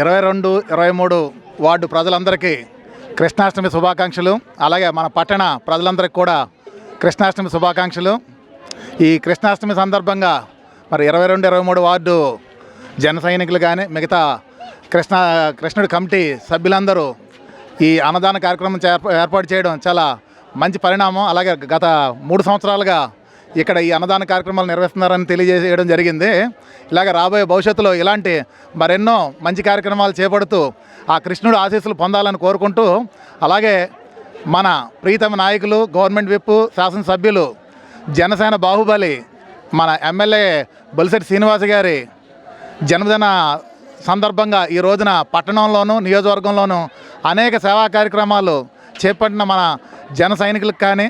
ఇరవై రెండు ఇరవై మూడు వార్డు ప్రజలందరికీ కృష్ణాష్టమి శుభాకాంక్షలు. అలాగే మన పట్టణ ప్రజలందరికీ కూడా కృష్ణాష్టమి శుభాకాంక్షలు. ఈ కృష్ణాష్టమి సందర్భంగా మరి ఇరవై రెండు ఇరవై మూడు వార్డు జన సైనికులు కానీ మిగతా కృష్ణ కృష్ణుడి కమిటీ సభ్యులందరూ ఈ అన్నదాన కార్యక్రమం ఏర్పాటు చేయడం చాలా మంచి పరిణామం. అలాగే గత మూడు సంవత్సరాలుగా ఇక్కడ ఈ అన్నదాన కార్యక్రమాలు నిర్వహిస్తున్నారని తెలియజేయడం జరిగింది. ఇలాగ రాబోయే భవిష్యత్తులో ఇలాంటి మరెన్నో మంచి కార్యక్రమాలు చేపడుతూ ఆ కృష్ణుడు ఆశీస్సులు పొందాలని కోరుకుంటూ అలాగే మన ప్రీతమ నాయకులు గవర్నమెంట్ విప్ శాసనసభ్యులు జనసేన బాహుబలి మన ఎమ్మెల్యే బొలిశెట్టి శ్రీనివాస్ గారి జన్మదిన సందర్భంగా ఈ రోజున పట్టణంలోనూ నియోజకవర్గంలోనూ అనేక సేవా కార్యక్రమాలు చేపట్టిన మన జన సైనికులకు కానీ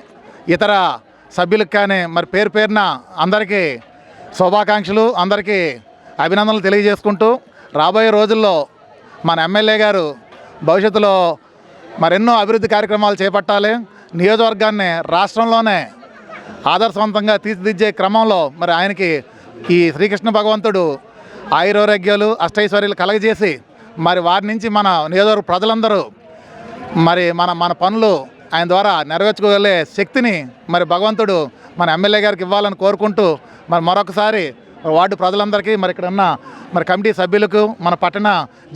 ఇతర సభ్యులకు కానీ మరి పేరు పేరున అందరికీ శుభాకాంక్షలు అందరికీ అభినందనలు తెలియజేసుకుంటూ రాబోయే రోజుల్లో మన ఎమ్మెల్యే గారు భవిష్యత్తులో మరెన్నో అభివృద్ధి కార్యక్రమాలు చేపట్టాలి. నియోజకవర్గాన్ని రాష్ట్రంలోనే ఆదర్శవంతంగా తీర్చిదిద్దే క్రమంలో మరి ఆయనకి ఈ శ్రీకృష్ణ భగవంతుడు ఆయురారోగ్యాలు అష్టైశ్వర్యాలు కలగజేసి మరి వారి నుంచి మన నియోజకవర్గ ప్రజలందరూ మరి మన మన పనులు ఆయన ద్వారా నెరవేర్చుకోగలే శక్తిని మరి భగవంతుడు మన ఎమ్మెల్యే గారికి ఇవ్వాలని కోరుకుంటూ మరి మరొకసారి వార్డు ప్రజలందరికీ మరి ఇక్కడ ఉన్న మరి కమిటీ సభ్యులకు మన పట్టణ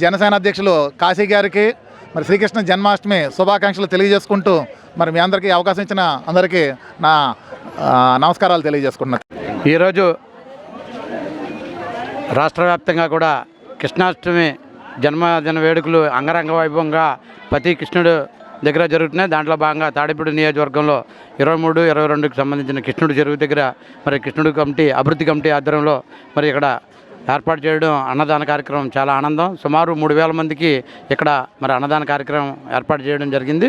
జనసేన అధ్యక్షులు కాశీ గారికి మరి శ్రీకృష్ణ జన్మాష్టమి శుభాకాంక్షలు తెలియజేసుకుంటూ మరి మీ అందరికీ అవకాశం ఇచ్చిన అందరికీ నా నమస్కారాలు తెలియజేసుకుంటున్నాను ఈరోజు రాష్ట్ర వ్యాప్తంగా కూడా కృష్ణాష్టమి జన్మదిన వేడుకలు అంగరంగ వైభవంగా ప్రతి కృష్ణుడు దగ్గర జరుగుతున్నాయి. దాంట్లో భాగంగా తాడిపూడి నియోజకవర్గంలో ఇరవై మూడు ఇరవై రెండుకి సంబంధించిన కృష్ణుడు చెరువు దగ్గర మరి కృష్ణుడు కమిటీ అభివృద్ధి కమిటీ ఆధ్వర్యంలో మరి ఇక్కడ ఏర్పాటు చేయడం అన్నదాన కార్యక్రమం చాలా ఆనందం. సుమారు మూడు వేల మందికి ఇక్కడ మరి అన్నదాన కార్యక్రమం ఏర్పాటు చేయడం జరిగింది.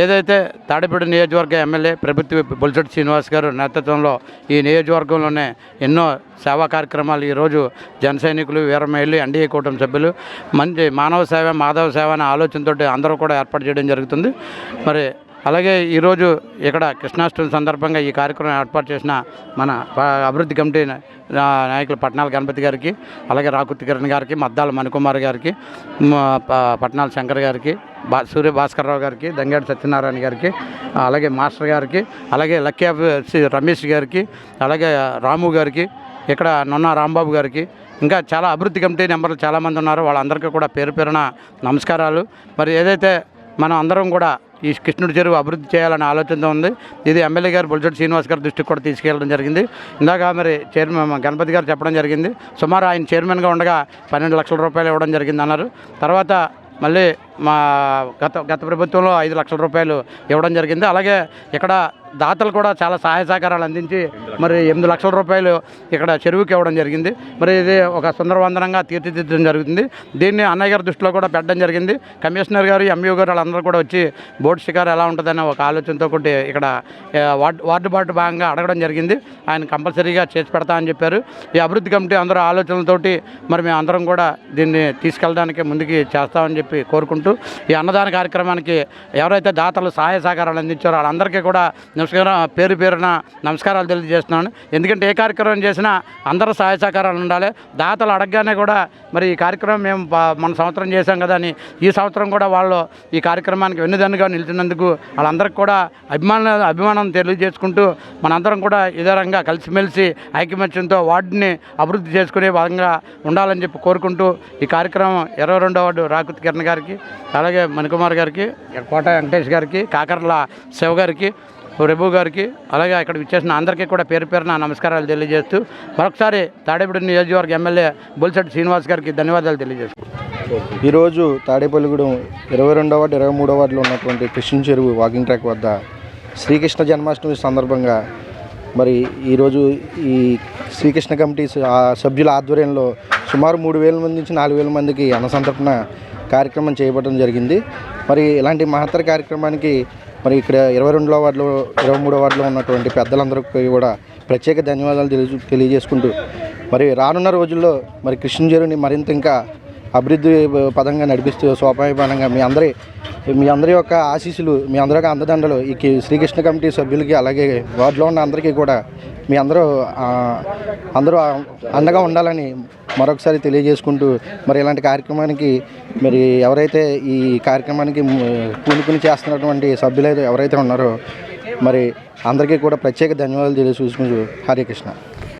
ఏదైతే తాడిపూడి నియోజకవర్గ ఎమ్మెల్యే ప్రభుత్వ బొలిశెట్టి శ్రీనివాస్ గారు నేతృత్వంలో ఈ నియోజకవర్గంలోనే ఎన్నో సేవా కార్యక్రమాలు ఈరోజు జన సైనికులు వీరమహిళలు ఎన్డీఏ కూటమి సభ్యులు మంచి మానవ సేవ మాధవ సేవ అనే ఆలోచనతో అందరూ కూడా ఏర్పాటు చేయడం జరుగుతుంది. మరి అలాగే ఈరోజు ఇక్కడ కృష్ణాష్టమి సందర్భంగా ఈ కార్యక్రమం ఏర్పాటు చేసిన మన అభివృద్ధి కమిటీ నాయకులు పట్నాల గణపతి గారికి అలాగే రాకుర్తి కిరణ్ గారికి మద్దాల మణికుమార్ గారికి పట్నాల శంకర్ గారికి బా సూర్య భాస్కర్రావు గారికి దంగాడి సత్యనారాయణ గారికి అలాగే మాస్టర్ గారికి అలాగే లక్కీ రమేష్ గారికి అలాగే రాము గారికి ఇక్కడ నొన్న రాంబాబు గారికి ఇంకా చాలా అభివృద్ధి కమిటీ నెంబర్లు చాలామంది ఉన్నారు. వాళ్ళందరికీ కూడా పేరు పేరున నమస్కారాలు. మరి ఏదైతే మనం అందరం కూడా ఈ కృష్ణుడి చెరువు అభివృద్ధి చేయాలనే ఆలోచనతో ఉంది. ఇది ఎమ్మెల్యే గారు బొలిశెట్టి శ్రీనివాస్ గారి దృష్టికి కూడా తీసుకెళ్ళడం జరిగింది. ఇందాక మరి చైర్మన్ గణపతి గారు చెప్పడం జరిగింది. సుమారు ఆయన చైర్మన్గా ఉండగా పన్నెండు లక్షల రూపాయలు ఇవ్వడం జరిగింది అన్నారు తర్వాత మళ్ళీ మా గత గత ప్రభుత్వంలో ఐదు లక్షల రూపాయలు ఇవ్వడం జరిగింది. అలాగే ఇక్కడ దాతలు కూడా చాలా సహాయ సహకారాలు అందించి మరి ఎనిమిది లక్షల రూపాయలు ఇక్కడ చెరువుకి ఇవ్వడం జరిగింది. మరి ఇది ఒక సుందరవందనంగా తీర్చిదిద్దడం జరుగుతుంది. దీన్ని అన్నయ్య గారి దృష్టిలో కూడా పెట్టడం జరిగింది. కమిషనర్ గారు ఎంయూ గారు వాళ్ళందరూ కూడా వచ్చి బోర్డు షికారు ఎలా ఉంటుందనే ఒక ఆలోచనతో ఒకటి ఇక్కడ వార్డు వార్డు బాటు భాగంగా అడగడం జరిగింది. ఆయన కంపల్సరీగా చేసి పెడతా అని చెప్పారు. ఈ అభివృద్ధి కమిటీ అందరూ ఆలోచనలతోటి మరి మేము అందరం కూడా దీన్ని తీసుకెళ్ళడానికి ముందుకు చేస్తామని చెప్పి కోరుకుంటూ ఈ అన్నదాన కార్యక్రమానికి ఎవరైతే దాతలు సహాయ సహకారాలు అందించారో వాళ్ళందరికీ కూడా నమస్కారం పేరు పేరున నమస్కారాలు తెలియజేస్తున్నాను. ఎందుకంటే ఏ కార్యక్రమం చేసినా అందరూ సహాయ సహకారాలు ఉండాలి. దాతలు అడగగానే కూడా మరి ఈ కార్యక్రమం మేము మన సంవత్సరం చేశాం కదా అని ఈ సంవత్సరం కూడా వాళ్ళు ఈ కార్యక్రమానికి వెన్నుదన్నుగా నిలిచినందుకు వాళ్ళందరికీ కూడా అభిమాన అభిమానం తెలియజేసుకుంటూ మనందరం కూడా ఇదే రకంగా కలిసిమెలిసి ఐకమత్యంతో వార్డుని అభివృద్ధి చేసుకునే భాగంగా ఉండాలని చెప్పి కోరుకుంటూ ఈ కార్యక్రమం ఇరవై రెండవ వార్డు రాకుత్ కిరణ్ గారికి అలాగే మణికుమార్ గారికి కోట వెంకటేష్ గారికి కాకర్ల శివ గారికి ప్రభు గారికి అలాగే ఇక్కడ ఇచ్చేసిన అందరికీ కూడా పేరు పేరున నమస్కారాలు తెలియజేస్తూ మరొకసారి తాడేపూడి నియోజకవర్గ ఎమ్మెల్యే బొలిశెట్టి శ్రీనివాస్ గారికి ధన్యవాదాలు తెలియజేస్తున్నాను ఈరోజు తాడేపల్లిగూడెం ఇరవై రెండవ వార్డు ఇరవై మూడవ వార్డులో ఉన్నటువంటి కృష్ణ చెరువు వాకింగ్ ట్రాక్ వద్ద శ్రీకృష్ణ జన్మాష్టమి సందర్భంగా మరి ఈరోజు ఈ శ్రీకృష్ణ కమిటీ ఆ సభ్యుల ఆధ్వర్యంలో సుమారు మూడు వేల మంది నుంచి నాలుగు వేల మందికి అన్నసంతర్పణ కార్యక్రమం చేయబడడం జరిగింది. మరి ఇలాంటి మహత్తర కార్యక్రమానికి మరి ఇక్కడ ఇరవై రెండులో వార్డులో ఇరవై మూడో వార్డులో ఉన్నటువంటి పెద్దలందరికీ కూడా ప్రత్యేక ధన్యవాదాలు తెలియజేసుకుంటూ మరి రానున్న రోజుల్లో మరి కృష్ణ మరింత ఇంకా అభివృద్ధి పదంగా నడిపిస్తూ సోపాయమానంగా మీ అందరి మీ అందరి యొక్క ఆశీస్సులు మీ అందరి అందదండలు. ఈ శ్రీకృష్ణ కమిటీ సభ్యులకి అలాగే వార్డులో ఉన్న అందరికీ కూడా మీ అందరూ అందరూ అండగా ఉండాలని మరొకసారి తెలియజేసుకుంటూ మరి ఇలాంటి కార్యక్రమానికి మరి ఎవరైతే ఈ కార్యక్రమానికి పూనుకుని చేస్తున్నటువంటి సభ్యులు ఎవరైతే ఉన్నారో మరి అందరికీ కూడా ప్రత్యేక ధన్యవాదాలు తెలియజేసుకుంటూ హరే కృష్ణ.